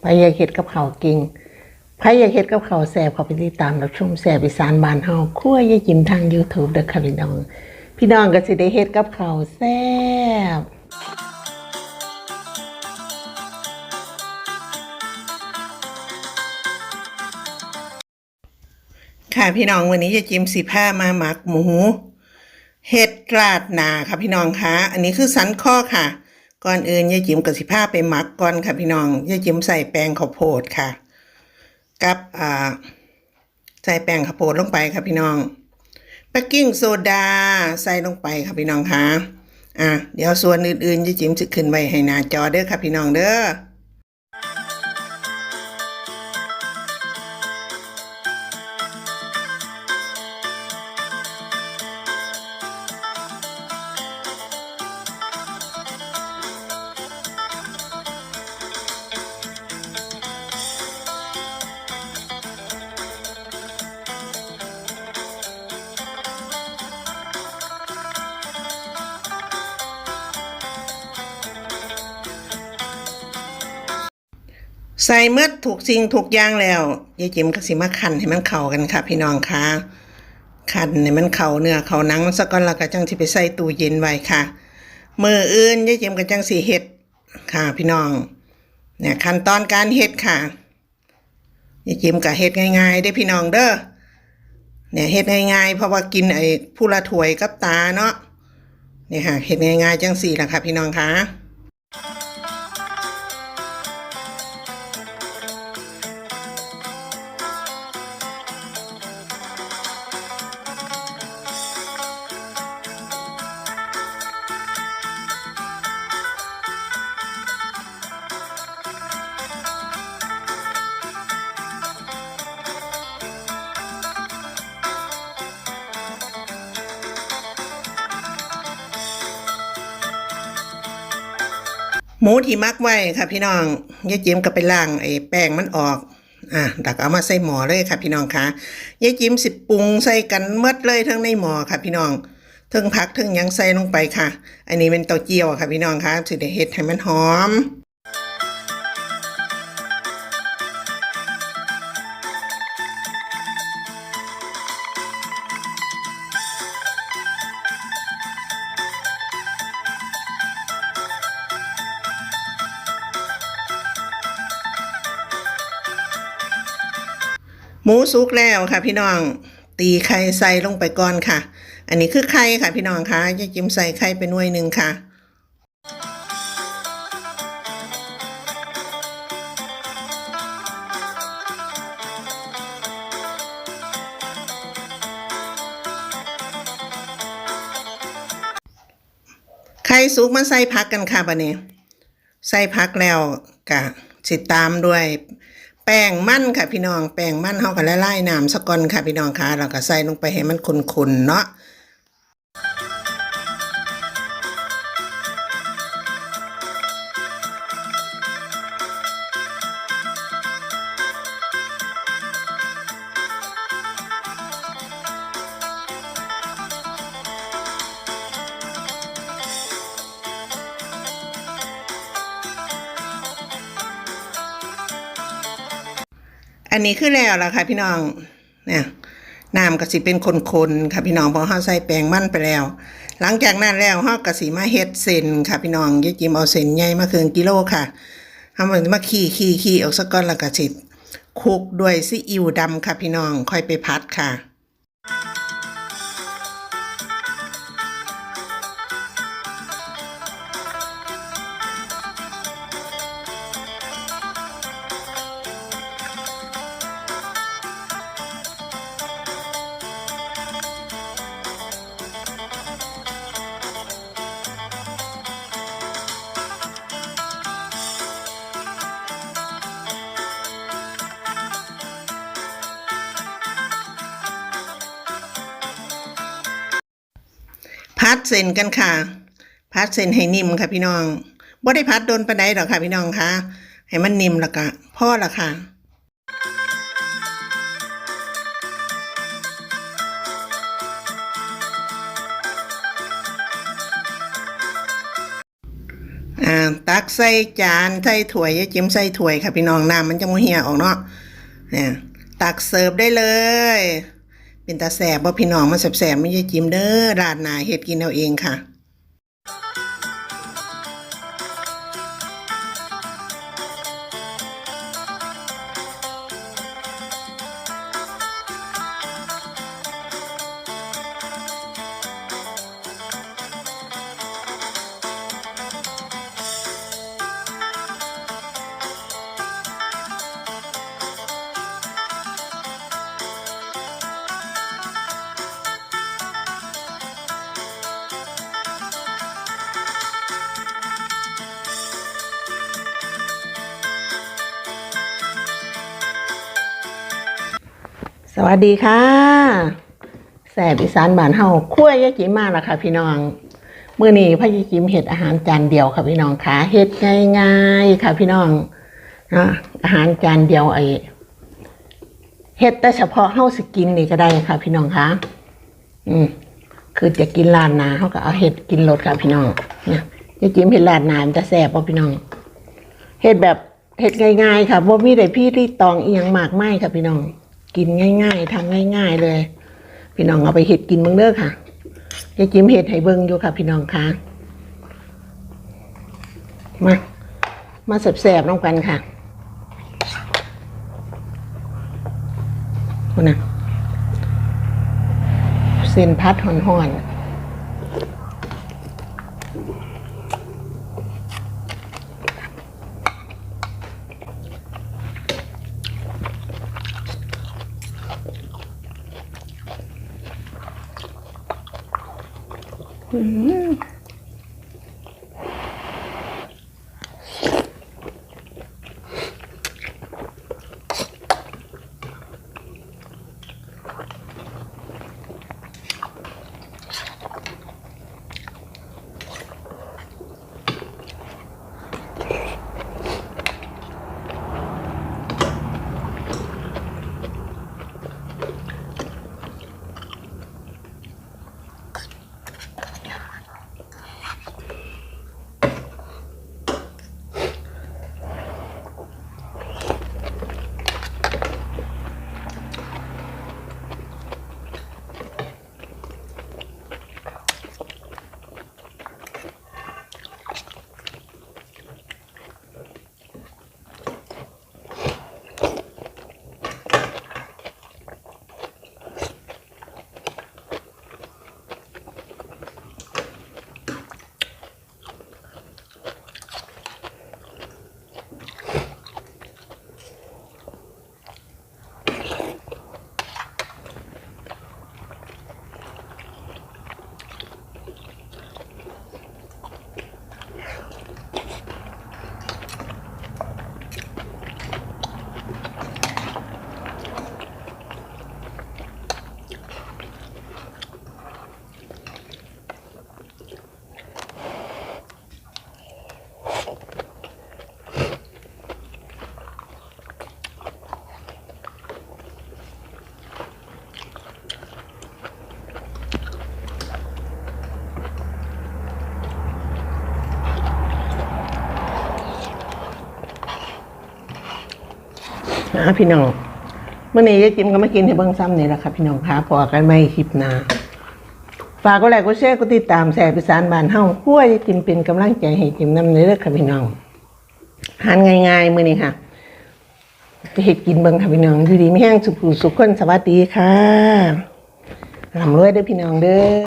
ไปอยากเฮ็ดกับข้าวก่งใครอยากเฮ็ดกับข้าวแซ่บเขาไปติดตามรับชมแซ่บอีสานบานเฮาครัวยายจิมทาง YouTube เด้อค่ะพี่น้อง พี่น้องก็สิได้เฮ็ดกับข้าวแซ่บค่ะพี่น้องวันนี้จะจิมสีผ้ามาหมักหมู เห็ดราดหนาค่ะพี่น้องคะอันนี้คือสันข้อค่ะ ก่อนอื่นยายจิ๋มกับสีผ้าไปหมักก่อนค่ะพี่น้องยายจิ๋มใส่แป้งข้าวโพดค่ะ กับอ่าใส่แป้งข้าวโพดลงไปค่ะพี่น้องเบกกิ้งโซดาใส่ลงไปค่ะพี่น้องคะอะเดี๋ยวส่วนอื่นๆยายจิ๋มจะขึ้นไว้ให้หน้าจอเด้อค่ะพี่น้องเด้อ ใส่เมื่อถูกสิ่งถูกอย่างแล้วยายจิ๋มก็สิมาขันให้มันเข้ากันค่ะ พี่น้องคะขันให้มันเข้าเนื้อเข้าหนังมันสักก่อนแล้วก็จังสิไปใส่ตู้เย็นไว้ค่ะมืออื่นยายจิ๋มก็จังสิเฮ็ดค่ะ พี่น้อง เนี่ยขั้นตอนการเฮ็ดค่ะยายจิ๋มก็เฮ็ดง่ายๆได้พี่น้องเด้อเนี่ยเฮ็ดง่ายๆเพราะว่ากินไอ้ผู้ละถวยกับตาเนาะเนี่ยค่ะเฮ็ดง่ายๆจังสี่ล่ะค่ะ พี่น้องค่ะ หมูที่มักไว้ค่ะพี่น้องยายจิ้มก็ไปล้างไอ้แป้งมันออกอะดักเอามาใส่หม้อเลยค่ะพี่น้องคะยายจิ้มสิปรุงใส่กันเมดเลยทั้งในหม้อค่ะพี่น้องเทั้งผักเทั้งยังใส่ลงไปค่ะ อันนี้เป็นเต้าเจี้ยวค่ะพี่น้องคะสิเดเฮ็ดให้มันหอม มูสุกแล้วค่ะ พี่น้อง ตีไข่ใส่ลงไปก่อนค่ะ อันนี้คือไข่ค่ะ พี่น้องคะยายจิมใส่ไข่ไปหน่วยหนึ่งค่ะไข่สุกมาใส่ผักกันค่ะบัดนี้ ใส่ผักแล้วกะสิตามด้วย แป้งมันค่ะพี่น้อง แป้งมันเฮาก็ละลายน้ำสะก่อนค่ะพี่น้องค่ะเราก็ใส่ลงไปให้มันขุนๆเนาะ อันนี้คือแล้วล่ะค่ะพี่น้องเนี่ยน้ำกะสิเป็นคนๆค่ะพี่น้องพอห่อใส่แป้งมันไปแล้ว หลังจากนั้นแล้วห่อกะสิมาเฮ็ดเส้นค่ะพี่น้องยายจิมเอาเส้นใหญ่มาครึ่งกิโลค่ะทำเหมือนมาขี่ขี่ขี่ออกสักก้อนแล้วก็สิคุกด้วยซีอิ๊วดำค่ะพี่น้องค่อยไปพัดค่ะ พัดเส้นกันค่ะ พัดเส้นให้นิ่มค่ะพี่น้องบ่ได้พัดโดนปานใดหรอกค่ะพี่น้องคะให้มันนิ่มล้วก็พอละค่ะอ่าตักใส่จานใส่ถ้วยยายจิ๋มใส่ถ้วยค่ะพี่น้องน้ำมันจะมเหี่ยออกเนาะเนี่ยตักเสิร์ฟได้เลย เป็นตาแสบบ่พี่น้องมาแสบๆไม่ใช่จิ้มเด้อราดหนาเห็ดกินเอาเองค่ะ สวัสดีค่ะแสบอีสานบ้านเฮาคั่วยายจิ๋มมาแล้วค่ะพี่น้องเมื้อนี้พ่อยายจิ๋มเฮ็ดอาหารจานเดียวค่ะพี่น้องค่ะเฮ็ดง่ายๆค่ะพี่น้องนะอาหารจานเดียวไอ้เฮ็ดแต่เฉพาะเฮาสิกินนี่ก็ได้ค่ะ พี่น้องค่ะอืมคือจะกินลานนาเฮาก็เอาเฮ็ดกินรสค่ะพี่น้องเนี่ยยายจิ๋มเฮ็ดลานนามันจะแซ่บบ่ะพี่น้องเฮ็ดแบบเฮ็ดง่ายๆค่ะบ่มีได้พี่ที่ตองเอียงมากมายค่ะพี่น้อง กินง่าย ๆทำง่าย ๆ เลย พี่น้องเอาไปเห็ดกินบ้างเด้อค่ะยายจิ้มเห็ดให้เบิ้งอยู่ค่ะ พี่น้องค่ะมามาแสบๆน้องกันค่ะคุณนะเส้นพัดห่อนๆ 嗯。 นะพี่น้องเมื่อนี้ยายจิมก็มากินให้เบิ้งซ้ำนี่แหละค่ะพี่น้องค่ะพอกันไม่คลิปหนาฝากก็ไลค์ก็แชร์ก็ติดตามแสบพิสานบานเฮาคั่วยายจิมเป็นกำลังใจให้จิมน้ำเนื้อค่ะพี่น้องอาหารง่ายๆมื้อนี้ค่ะไปเฮ็ดกินเบิ่งค่ะพี่น้องอยู่ดีไม่แห้งสุขสุขคนสวัสดีค่ะร่ำรวยเด้อพี่น้องเด้อ